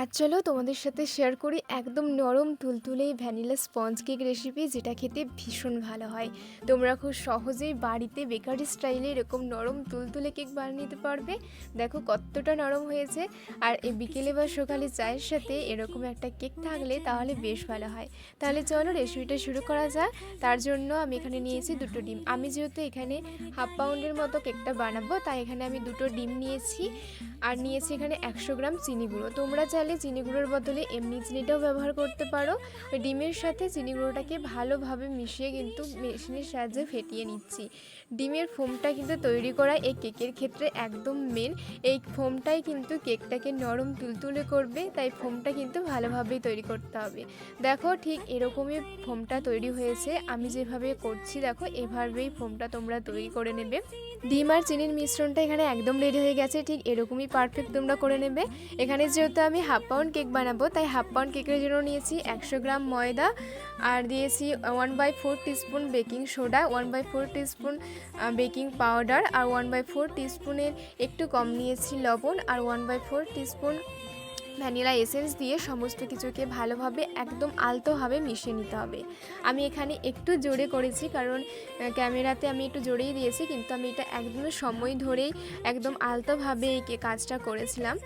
আজ চলো তোমাদের সাথে শেয়ার করি একদম নরম তুলতুলে ভ্যানিলা স্পঞ্জ কেক রেসিপি যেটা খেতে ভীষণ ভালো হয়। তোমরা খুব সহজেই বাড়িতে বেকারি স্টাইলে এরকম নরম, তুলতুলে কেক বানিয়ে নিতে পারবে। দেখো কতটা নরম হয়েছে। আর এই বিকেলে বা সকালে চায়ের সাথে এরকম একটা কেক থাকলে তাহলে বেশ ভালো হয়। তাহলে চলো রেসিপিটা শুরু করা যাক। তার জন্য আমি এখানে নিয়েছি দুটো ডিম। আমি যেহেতু এখানে হাফ পাউন্ডের মতো কেকটা বানাবো, তাই এখানে আমি দুটো ডিম নিয়েছি। আর নিয়েছি এখানে একশো গ্রাম চিনি গুঁড়ো। তোমরা চাইলে চিনি গুঁড়োর বদলে এমনি চিনিটাও ব্যবহার করতে পারো। ডিমের সাথে চিনি গুঁড়োটাকে ভালোভাবে মিশিয়ে কিন্তু মেশিনের সাহায্যে ফেটিয়ে নিচ্ছি। ডিমের ফোমটা কিন্তু তৈরি করা এই কেকের ক্ষেত্রে একদম মেন এই ফোমটাই কিন্তু কেকটাকে নরম তুলতুলে করবে, তাই ফোমটা কিন্তু ভালোভাবেই তৈরি করতে হবে। দেখো ঠিক এরকমই ফোমটা তৈরি হয়েছে। আমি যেভাবে করছি, দেখো এভাবেই ফোমটা তোমরা তৈরি করে নেবে। ডিম আর চিনির মিশ্রণটা এখানে একদম রেডি হয়ে গেছে। ঠিক এরকমই পারফেক্ট তোমরা করে নেবে। এখানে যেহেতু আমি হাফ পাউন্ড কেক বানাবো। তাই হাফ পাউন্ড কেকের জন্য নিয়েছি একশো গ্রাম ময়দা আর দিয়েছি one by four teaspoon baking soda one by four teaspoon baking powder R one by four টিস্পুনের একটু কম নিয়েছি লবণ আর one by four teaspoon vanilla essence দিয়ে সমস্ত কিছুকে ভালোভাবে একদম আলতোভাবে মিশিয়ে নিতে হবে। আমি এখানে একটু জোরে করেছি কারণ ক্যামেরাতে আমি একটু জোরেই দিয়েছি কিন্তু আমি এটা একদম সময় ধরেই একদম আলতোভাবে এই কাজটা করেছিলাম।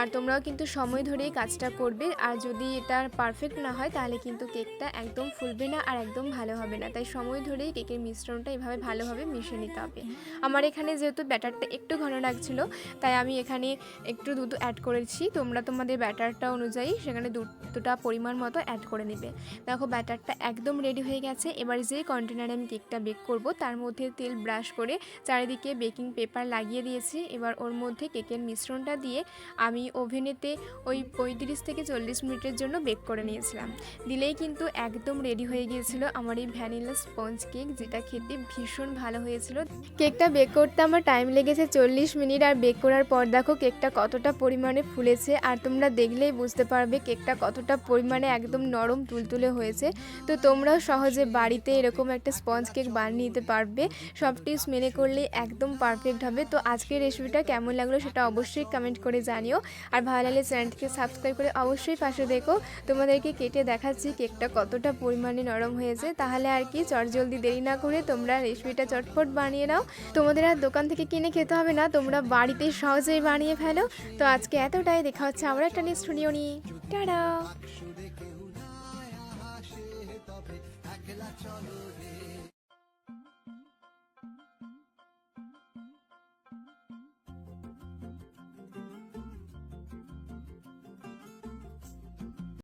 আর তোমরাও কিন্তু সময় ধরেই কাজটা করবে। আর যদি এটা পারফেক্ট না হয় তাহলে কিন্তু কেকটা একদম ফুলবে না আর একদম ভালো হবে না। তাই সময় ধরেই কেকের মিশ্রণটা এভাবে ভালোভাবে মিশিয়ে নিতে হবে। আমার এখানে যেহেতু ব্যাটারটা একটু ঘন লাগছিল, তাই আমি এখানে একটু দুধ অ্যাড করেছি। তোমরা তোমাদের ব্যাটারটা অনুযায়ী সেখানে দুধটা পরিমাণ মতো অ্যাড করে নেবে। দেখো ব্যাটারটা একদম রেডি হয়ে গেছে। এবার যে কন্টেনারে আমি কেকটা বেক করব, তার মধ্যে তেল ব্রাশ করে চারিদিকে বেকিং পেপার লাগিয়ে দিয়েছি। এবার ওর মধ্যে কেকের মিশ্রণটা দিয়ে আমি ওভেনেতে ওই পঁয়ত্রিশ থেকে চল্লিশ মিনিটের জন্য বেক করে নিয়েছিলাম। দিলেই কিন্তু একদম রেডি হয়ে গিয়েছিল আমার এই ভ্যানিলা স্পঞ্জ কেক যেটা খেতে ভীষণ ভালো হয়েছিল। কেকটা বেক করতে আমার টাইম লেগেছে চল্লিশ মিনিট, আর বেক করার পর দেখো কেকটা কতটা পরিমাণে ফুলেছে। আর তোমরা দেখলেই বুঝতে পারবে কেকটা কতটা পরিমাণে একদম নরম তুলতুলে হয়েছে। তো তোমরাও সহজে বাড়িতে এরকম একটা স্পঞ্জ কেক বানিয়ে নিতে পারবে। সব টিপস মেনে করলে একদম পারফেক্ট হবে। তো আজকের রেসিপিটা কেমন লাগল সেটা অবশ্যই কমেন্ট করে জানিও। আর ভালো লাগলে চ্যানেলটিকে সাবস্ক্রাইব করে অবশ্যই পাশে দেখো। তোমাদেরকে কেটে দেখাচ্ছি কেকটা কতটা পরিমাণে নরম হয়েছে। তাহলে আর কি চটজলদি দেরি না করে তোমরা রেসিপিটা চটপট বানিয়ে নাও। তোমাদের আর দোকান থেকে কিনে খেতে হবে না, তোমরা বাড়িতে সহজেই বানিয়ে ফেলো। তো আজকে এতটাই, দেখা হচ্ছে আমরা নেক্সট ভিডিও নিয়ে টাটা।